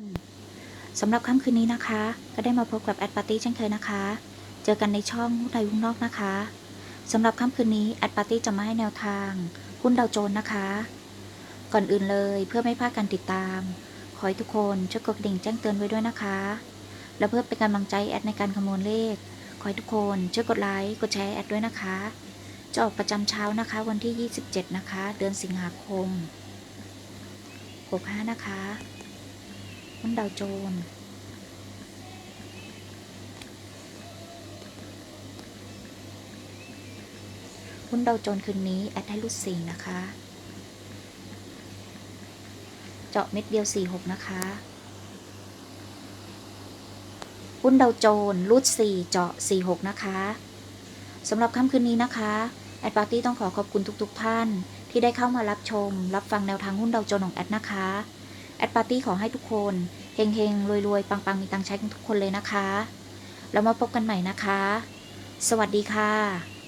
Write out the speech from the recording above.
นสำหรับค่ำคืนนี้นะคะ ก็ได้มาพบกับแอดปาร์ตี้เช่นเคยนะคะ เจอกันในช่องหุ้นไทยหุ้นนอกนะคะ สำหรับค่ำคืนนี้แอดปาร์ตี้จะมาให้แนวทางหุ้นดาวโจน์นะคะ ก่อนอื่นเลยเพื่อไม่พลาดการติดตาม ขอให้ทุกคนช่วยกดกระดิ่งแจ้งเตือนไว้ด้วยนะคะ และเพื่อเป็นกำลังใจแอดในการคำนวณเลข ขอให้ทุกคนช่วยกดไลค์กดแชร์แอดด้วยนะคะ จะออกประจำเช้านะคะ วันที่ 27 นะคะ เดือนสิงหาคม65นะคะ หุ้นดาวโจนส์หุ้นดาวโจนส์คืนนี้แอดให้รุดสี่นะคะ เจาะเม็ดเดียว46นะคะหุ้นดาวโจนส์รูด4เจาะ46นะคะสำหรับค่ำคืนนี้นะคะแอดปาร์ตี้ต้องขอขอบคุณทุกๆท่าน ที่ได้เข้ามารับชม รับฟังแนวทางหุ้นดาวโจนส์ของแอดนะคะ แอดปาร์ตี้ขอให้ทุกคนเฮงเฮงรวยรวยๆปังๆมีตังใช้กันทุกคนเลยนะคะ แล้วมาพบกันใหม่นะคะ สวัสดีค่ะ